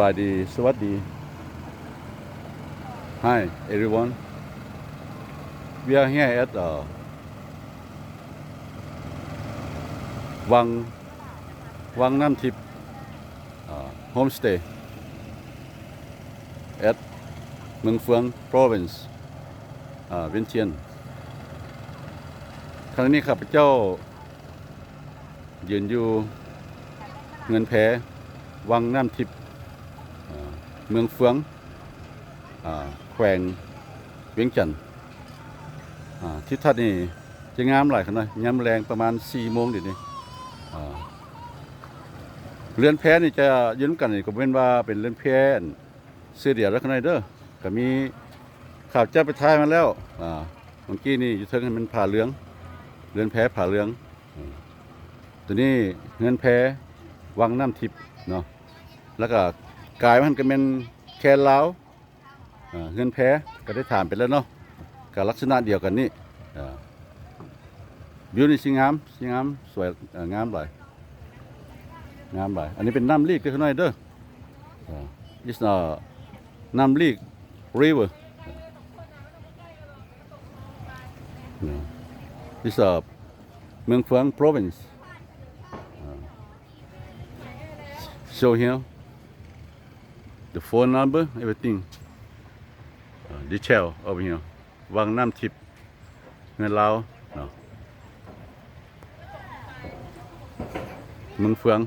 บายดี สวัสดี Hi everyone we are here at uh, วัง วังน้ำทิพย์ uh, homestay at เมืองเฟือง province เวียนเทียนครั้งนี้ข้าพเจ้า ยืนอยู่เงินแพวังน้ำทิพย์ เมืองเฟืองอแขวงเวียงจันทน์ทิศทัศน์นี่จะงามหลายขนาดยามแรงประมาณ4โมงเดี๋ยวนี้อ่เรือนแพนี่จะยืนกันนี่ก็เป็นว่าเป็นเรือนแพเสื้อเดียวแล้วข้างในเด้อก็มีข่าวเจ้าไปท้ายมาแล้วอ่าเมื่อกี้นี่อยู่เทิงมันผ่าเหลือง เรือนแพผ่าเหลือง ตัวนี้เงินแพวังน้ำทิพย์เนาะแล้วก็ กายมันก็เป็นแคนลาวอ่าเงินแพ้ก็ได้ถามไปแล้วเนาะก็ลักษณะเดียวกันนี่วิวนี่สิงามสิงามสวยงามหลายงามหลายอันนี้เป็นน้ำลีกเล็กน้อยเด้ออ่า it's a น้ำลีก river อ่า it's a เมืองเฟือง province show here the phone number everything uh, detail over here วังน้ำทิพย์เงินลาวเนาะเมืองเฟือง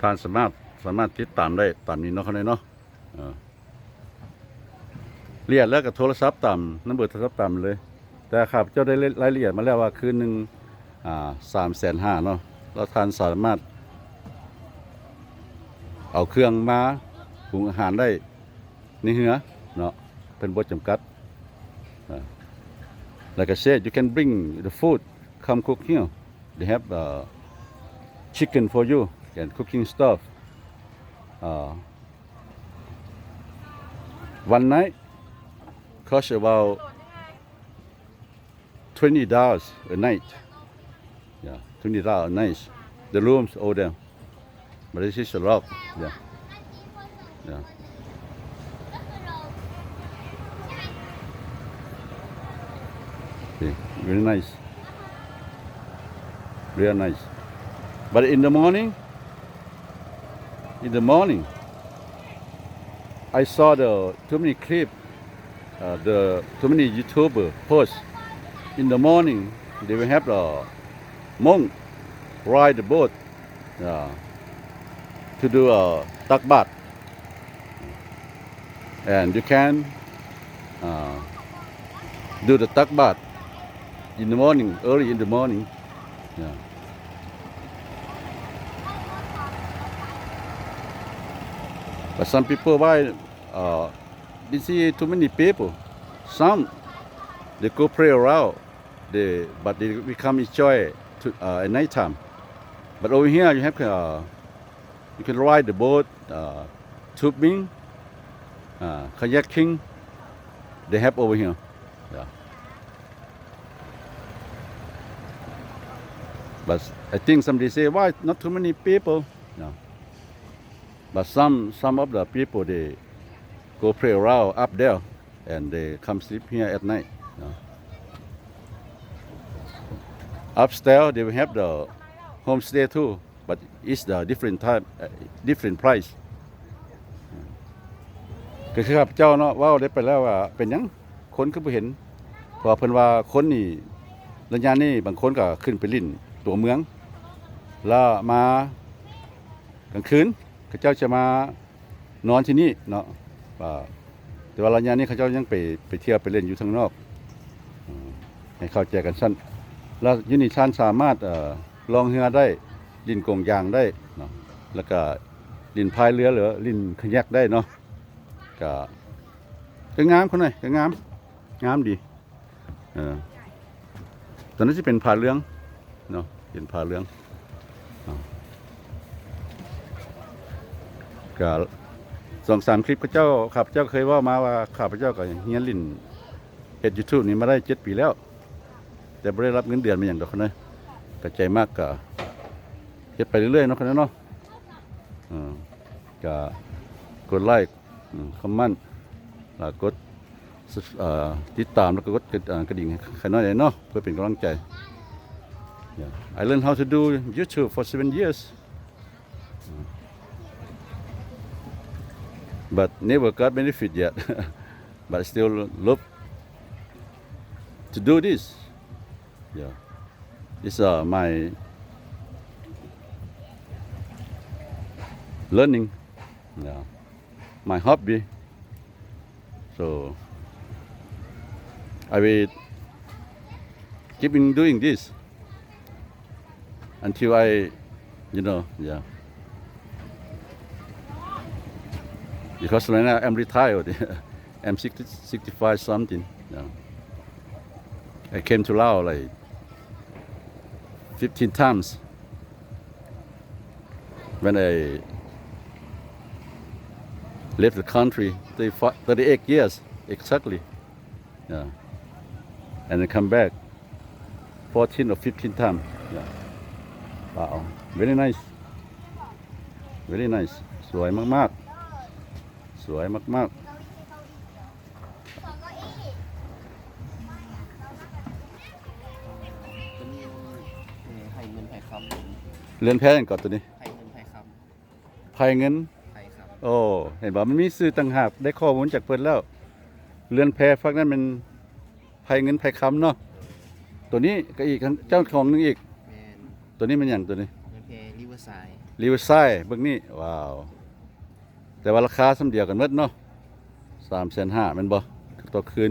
ท่านสามารถสามารถติดตามได้ตามนี้เนาะเขาเลยเนาะเรียกแล้วกับโทรศัพท์ตามนัมเบอร์โทรศัพท์ตามเลย แต่ครับเจ้าได้รายละเอียดมาแล้วว่าคืนหนึ่งสามแสนห้าเนาะแล้วทานสามารถ เอาเครื่องมาปรุงอาหารได้ในเหือเนาะเป็นบทจำกัดอ่า like I said you can bring the food come cook here they have uh, chicken for you and cooking stuff uh, one night cost about 20 dollars a night Yeah, twenty dollars, a nice. The rooms over there, but this is a lot. Yeah, yeah. Okay, very nice. Very nice. But in the morning, in the morning, I saw the too many clip, uh, the too many YouTuber posts. In the morning, they will have the monk ride the boat uh, to do a takbat and you can uh, do the takbat in the morning early in the morning yeah. but some people why uh, they see too many people some they go pray around they but they become enjoy to, uh, at night time. But over here you have uh, you can ride the boat, uh, tubing, uh, kayaking. They have over here. Yeah. But I think somebody say why not too many people. No. But some some of the people they go play around up there and they come sleep here at night. Yeah. Upstairs they have the homestay too, but it's the different type, uh, different price. ก็คือครับเจ้าเนาะว่าได้ไปแล้วว่าเป็นหยังคนก็บ่เห็นเพราะเพิ่นว่าคนนี่ระยะนี้บางคนก็ขึ้นไปลิ้นตัวเมือง แล้วมากลางคืนเขาเจ้าจะมานอนที่นี่เนาะว่าแต่ว่าระยะนี้เขาเจ้ายังไปไปเที่ยวไปเล่นอยู่ทางนอกให้เข้าใจกันสั้นแล้วยูนิชันสามารถเอ่อลองเรือได้ ลินกงยางได้เนาะแล้วก็ลินพายเรือหรือลินขยักได้เนาะก็ก็งามคนไหนก็งามงามดีเออตอนนั้จะเป็นผาเรืองเนาะเป็นผาเรืองก็สองสามคลิปข้าเจ้าข้าพเจ้าเคยว่ามาว่าข้าพเจ้าก็เฮียนลินเฮ็ดยูทูบนี่มาได้เจ็ดปีแล้ว แต่ไม่ได้รับเงินเดือนมาอย่างดอกนะกระใจมากก็ เฮ็ดไปเรื่อยๆเนาะคนนั้นเนาะอ่าก็กดไลค์อืมคอมเมนต์แล้วกด Sus- อ่าติดตามแล้วก็กดกระดิ่งให้ใครน้อยหน่อยเนาะเพื่อเป็นกำลังใจ Yeah. I learned how to do YouTube for seven years but never got benefit yet but I still love to do this yeah it's uh, my learning. Yeah. My hobby. So I will keep in doing this until I you know yeah. Because right now I'm retired. I'm 60, 65 something yeah. I came to Laos like 15 times. When I left the country 35 38 years exactly yeah and then come back 14 or 15 times yeah wow very nice very nice สวยมากๆ สวยมาก เป็นเอ่อไผ่เงินไผ่ค ๆ เรือนแพ้กันก่อนตัวนี้ ำไผ่เงินไผ่ค ไพ่เงิน ำไผ่ครับ โอ้เห็นบอกมันมีซื้อต่างหากได้ข้อมูลจากเพิ่นแล้ว เรือนแพฟักนั้นเป็นไพ่เงินไพ่คำเนาะตัวนี้ก็อีกเจ้าของหนึงอีก แมนตัวนี้มันอย่างตัวนี้เงินเพริเวอร์ไซด์รีเวอร์ไซเบิ่งนี่ว้าว แต่ว่าราคาสำเดียวกันหมดเนาะสามแสนห้ามันบ่ต่อคืน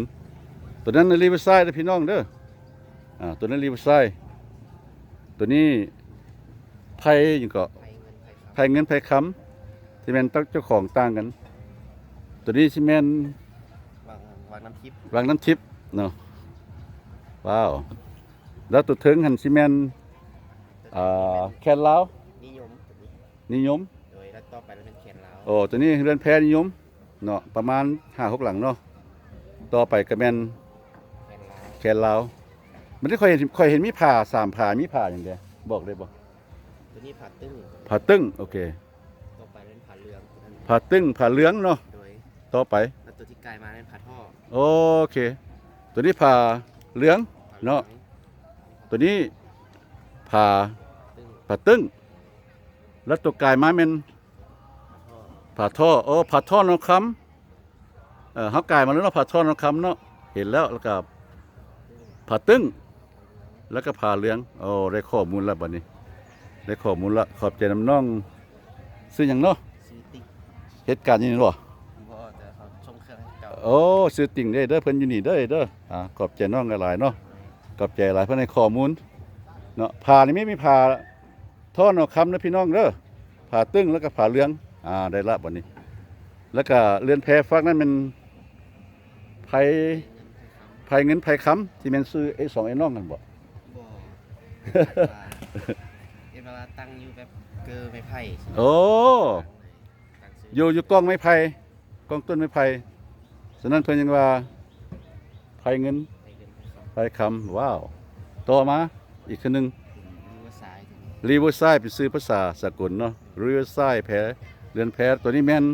ตัวนั้นรีเวอร์ไซเด้อพี่น้องเด้ออ่าตัวนั้นรีเวอร์ไซตัวนี้ไพ่ยังก็ไผ่เงินไผ่คไพ่เงินไพ่คำ ที่แม่นต้องเจ้าของต่างกัน ตัวนี้ที่แม่นำวางวางน้ำทิพย์วางน้ำทิพย์เนาะว้าว แล้วตัวถึงหันซีเมนอ่าแคนลาวนิยมตัวนี้นิยมโดยแล้วต่อไปแล้วเป็นแคนลาวโอ้ตัวนี้เรือนแพนิยมเนาะประมาณห้าหกหลังเนาะต่อไปก็แม่นแคนลาวแคนลาวมันได้ค่อยเห็นค่อยเห็นมีผ่าสามผ่ามีผ่าอย่างเดียวบอกได้บ่ตัวนี้ผ่าตึ้งผ่าตึ้งโอเค ผ่าตึ้งผ่าเหลืองเนาะโดยต่อไป แล้วตัวที่กลายมาเป็นผ่าท่อโอเค ตัวนี้ผ่าเหลือง ผ่าหลืองเนาะ ตัวนี้ผ่าตึ้งผ่าตึ้ง แล้วตัวกายมาเป็นผ่าท่อผ่าท่อโอ้ผ่าท่อนองคำเออเขากายมาแล้วเนาะผ่าท่อนองคำเนาะเห็นแล้วแล้วก็ผ่าตึ้ง แล้วก็ผ่าเหลืองโอ้ได้ข้อมูลแล้วบัดนี้ ได้ข้อมูลละขอบใจน้ำน้องซื้อหยังเนาะซื้อติ๊ก เหตุการณ์นี้นี่บ่เพราะแต่เขาชมเครื่องให้เก่าโอ้ซื้อติ่งได้เด้อเพิ่นอยู่นี่เด้อเด้ออ่าขอบใจน้องหลายๆเนาะขอบใจหลายเพิ่นให้ข้อมูลเนาะผ่านี่ไม่มีผ่าท่อนองคำนะพี่น้องเด้อผ่าตึ้งแล้วก็ผ่าเหลืองอ่าได้ละบัดนี้ แล้วก็เรือนแพฟักนั่นมันไผไผ่เงินไผ่คำไผเงินไผค้ำที่แม่นซื้อไอ้สองไอ้น้องกันบ่บ่เอ็นเวลาตั้งอยู่แบบเกอร์ไม้ไผ่โอ้ตั้งซื้ ออยู่อยู่กล้องไม้ไผ่กล้องต้นไม้ไผ่ฉะนั้นเพิ่นยังว่าไผเงินไผ่เงินไผ่คำไผค้ำว้าวต่อมาอีกคนหนึงริเวอร์ไซด์ตัวนี้รีเวอร์ไซด์เป็นซื้อภาษาสากลเนาะรีเวอร์ไซด์แพเรือนแพตัวนี้แม่น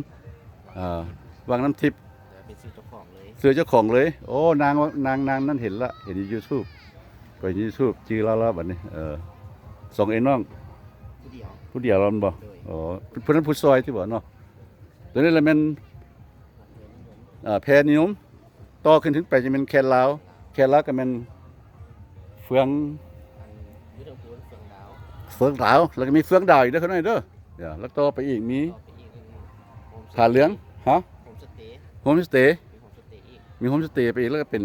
อ่าวางน้ำทิพย์เดี๋ยวเป็นซื้อเจ้าของเลยซื้อเจ้าของเลยโอ้นางว่านางนางนั่นเห็นละเห็นใน YouTube ก็ใน YouTube จื้อแล้วละบัดนี้เออสองไอ้น้องผู้เดียวผู้เดียวเราบ่โดยอ๋อผู้นั้นผู้ซอยที่บ่เนาะ ตัวนี้แหละแม่นแพนิยมต่อขึ้นถึงไปจะเป็นแคนลาว แคนลาวก็แม่นเฟืองอันเฟืองเฟืองดาวแล้วก็มีเฟืองดาวอีกเด้อเขาหน่อยเด้อเดี๋ยวแล้วต่อไปอีกมีต่อไปอีกโฮมสผาเหลืองฮะโฮมสเตย์มสเตย์มีโฮมสเตย์อีกมีโฮมสเตย์ไปอีกแล้วก็เป็น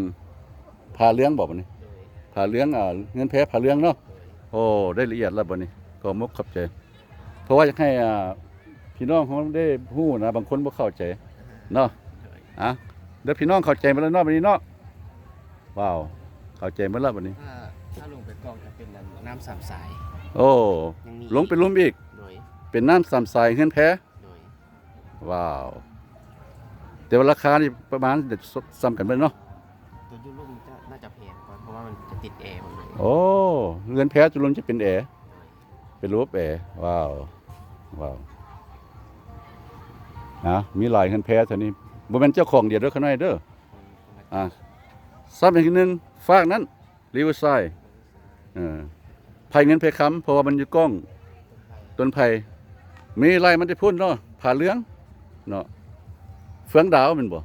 ผาเหลืองบอกบัดนี้โดยผาเหลืองอ่าเงินแพ้ผาเหลืองเนาะโอ้ได้ละเอียดแล้วบัดนี้ก็มกขอบใจ เพราะว่าอยากให้อ่า พี่น้องเขาได้ฮู้นะบางคนบ่เข้าใจเนาะโดยอะเดี๋ยวพี่น้องเข้าใจมาแล้วเนาะวันนี้เนาะว้าวเข้าใจมาแล้ววันนี้ ถ้าถ้าลงไปกล้องจะเป็นน้ำน้ำสามสายโอ้ยังมีลงไปลุ่มอีก โดยเป็นน้ำสามสายเงินแพ้โดยว้าวแต่ว่าราคานี่ประมาณเด็ดซ้ำกันเบิ่เนาะตัวยุรุ่มจะน่าจะแพงกว่าเพราะว่ามันจะติดแอร์หมดเลยโอ้เงินแพ้จุลนจะเป็นแอร์โดยเป็นรูปแอว้าวว้าว อะมีหลายคันแพ้เท่านี้บ่แม่นเจ้าของเดียวเด้อข้างในเด้ออะซ้ำอีกทีหนึงฝากนั้นริเวอร์ไซด์เออไผเงินไผค้ำเพราะว่ามันอยู่กล้องต้นไผ่มีไรมันได้พุ่นเนาะผ่าเหลืองเนาะเฟืองดาวแมันบ่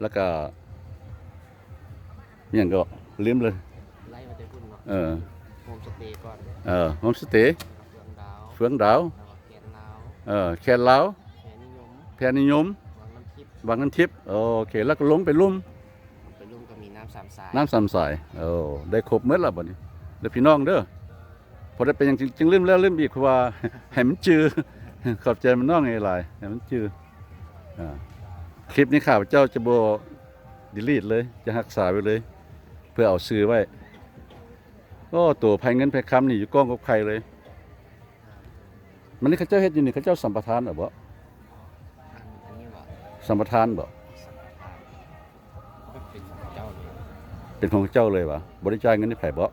แล้วก็อิหยังก็ลืมเลยไล่มาได้พุ่นเนาะเออโฮมสเตย์ก่อนเออโฮมสเตย์เฟืองดาวเฟืองดาวแล้วก็แกนลาวเออแคนลาว แคนนิยมแพรนิยมวังน้ำทิพย์บางน้ำทิพย์โอเค แล้วก็ลงไปลุ่มไปรุ่มก็มีน้ำสามสายน้ำสามสายโอ้ได้ครบเมื่อละบัดนี้เดี๋ยวพี่น้องเด้อพอได้เป็นอย่างจริงจึงลืมแล้วลืมอีกเพราะว่าให้มันจือขอบใจมันน้องไงหลายให้มันจืออ่าคลิปนี้ข้าพเจ้าจะบดีลีทเลย จะรักษาไว้เลย เพื่อเอาซื้อไว้โอ้ตัวภัยเงินภัยคำนี่อยู่กล้องกับใครเลย มันนี่เขาเจ้าเฮ็ดอยู่นี่เขาเจ้าสัมปทานเหรอบ่อันอันนี้ว่า สัมปทานบ่สัมปทานก็เป็นของเจ้าเลยเป็นของเจ้าเลยวะบริจาคเงินให้ไผบ่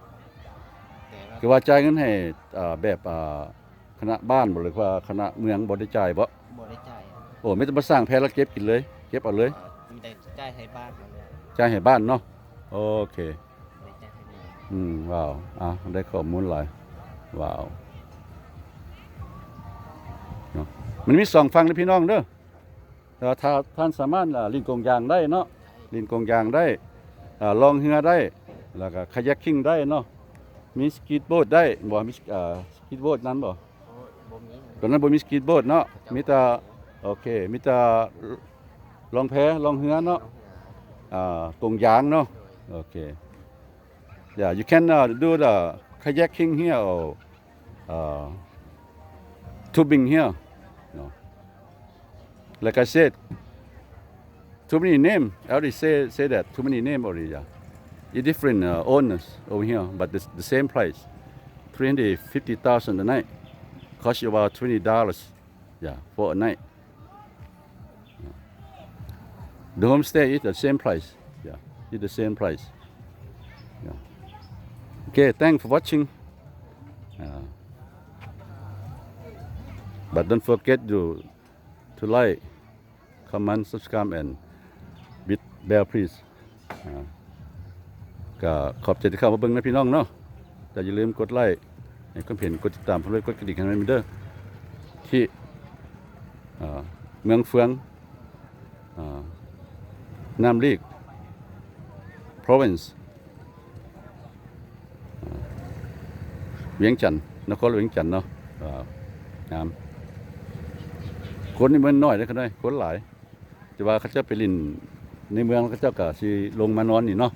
แต่ว่าคือว่าจ่ายเงินให้อ่าแบบอ่าคณะบ้านบ่หรือว่าคณะเมืองบ่ได้จ่ายบ่บ่ได้จ่ายโอ้ไม่ต้องมาสร้างแพ้แล้วเก็บกินเลย เก็บเอาเลยเอ่อมันได้จ่ายให้บ้านมาเลยจ่ายให้บ้านเนาะโอเคได้จ่ายให้เมืองอืมว้าวอะได้ข้อมูลหลายว้าวเนาะมันมีสองฝั่งเลยพี่น้องเด้อ แต่ว่าถ้าท่านสามารถลิงกงยางได้เนาะลิงกงยางได้ลองเรือได้แล้วก็คายักคิงได้เนาะมีสกีทโบ๊ทได้บ่มีสกีทโบ๊ทนั้นบ่โอ้บ่มีตอนนั้นบ่มีสกีทโบ๊ทเนาะมีแต่โอเคมีแต่ลองแพลองเรือเนาะอ่ากงยางเนาะโดย Okay. Yeah, you can uh, do the kayaking here or uh, tubing here. Like I said, too many name. I already say say that too many name already. Yeah. It's different uh, owners over here, but the, the same price, three hundred fifty thousand a night. Cost you about twenty dollars. Yeah, for a night. The homestay is the same price. Yeah, it's the same price. Yeah. Okay, thanks for watching. But don't forget to to like, comment, subscribe, and bit bell please. ก็ขอบใจที่เข้ามาเบิ่งนะพี่น้องเนาะแต่อย่าลืมกดไลค์ให้คนเห็นกดติดตามเพื่อกดกระดิ่งให้มันเด้อที่เมืองเฟืองอน้ำลีก province เวียงจันทน์นครเวียงจันทน์เนาะอ่างามคนนี่มันน้อยเลยเขาได้คนหลาย ว่าเขาเจะไปลินในเมืองเขาเจ้าก็สิลงมานอนนี่เนาะ